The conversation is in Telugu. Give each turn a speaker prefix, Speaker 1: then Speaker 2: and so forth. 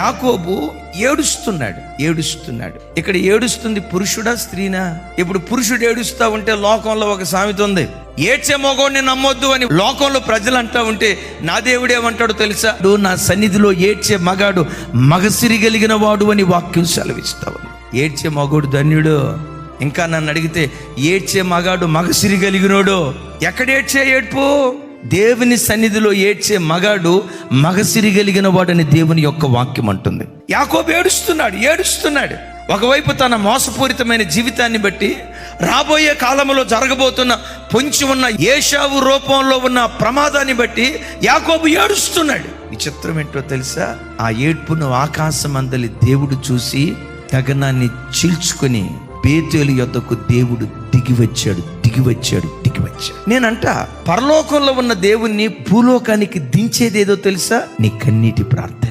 Speaker 1: యాకోబు ఏడుస్తున్నాడు ఏడుస్తున్నాడు. ఇక్కడ ఏడుస్తుంది పురుషుడా స్త్రీనా? ఇప్పుడు పురుషుడు ఏడుస్తా ఉంటే లోకంలో ఒక సామెత ఉంది. ఏడ్చే మగోడిని నమ్మొద్దు అని లోకంలో ప్రజలు అంటా ఉంటే నా దేవుడు ఏమంటాడో తెలుసా? నా సన్నిధిలో ఏడ్చే మగాడు మగసిరి కలిగిన వాడు అని వాక్యం సెలవిస్తావు ఏడ్చే మగోడు ధన్యుడు? ఇంకా నన్ను అడిగితే ఏడ్చే మగాడు మగసిరి కలిగినోడు? ఎక్కడ ఏడ్చే ఏడ్పు? దేవుని సన్నిధిలో ఏడ్చే మగాడు మగసిరి కలిగిన వాడని దేవుని యొక్క వాక్యం అంటుంది. యాకోబు ఏడుస్తున్నాడు ఏడుస్తున్నాడు. ఒకవైపు తన మోసపూరితమైన జీవితాన్ని బట్టి రాబోయే కాలంలో జరగబోతున్న పొంచి ఉన్న ఏషావు రూపంలో ఉన్న ప్రమాదాన్ని బట్టి యాకోబు ఏడుస్తున్నాడు. ఈ చిత్రం ఏంటో తెలుసా? ఆ ఏడ్పును ఆకాశమందలి దేవుడు చూసి గగనాన్ని చీల్చుకొని బేతేలు యొద్దకు దేవుడు దిగి వచ్చాడు దిగి నేనంట పరలోకంలో ఉన్న దేవుణ్ణి భూలోకానికి దించేదేదో తెలుసా? నీ కన్నీటి ప్రార్థన.